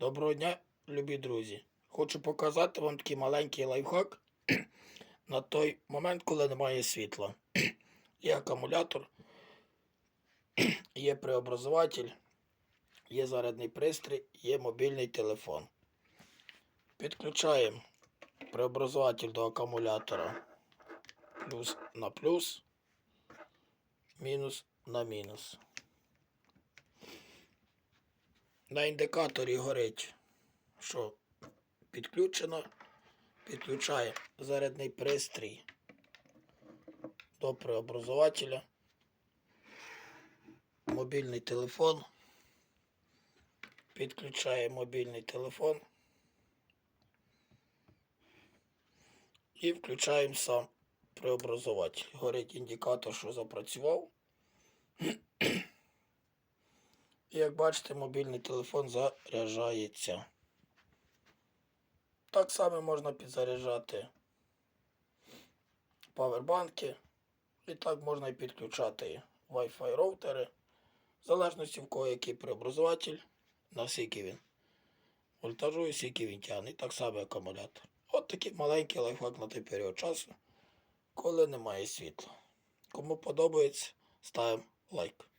Доброго дня, любі друзі. Хочу показати вам такий маленький лайфхак на той момент, коли немає світла. Є акумулятор, є преобразователь, є зарядний пристрій, є мобільний телефон. Підключаємо преобразователь до акумулятора плюс на плюс, мінус на мінус. На індикаторі горить, що підключено. Підключає зарядний пристрій до преобразователя. Мобільний телефон. Підключає мобільний телефон. І включаємо сам преобразователь. Горить індикатор, що запрацював. Як бачите, мобільний телефон заряджається. Так само можна підзаряджати павербанки. І так можна і підключати Wi-Fi роутери. В залежності в кого який преобразователь, на скільки він вольтажу і скільки він тягне. І так само акумулятор. От такий маленький лайфхак на той період часу, коли немає світла. Кому подобається, ставимо лайк.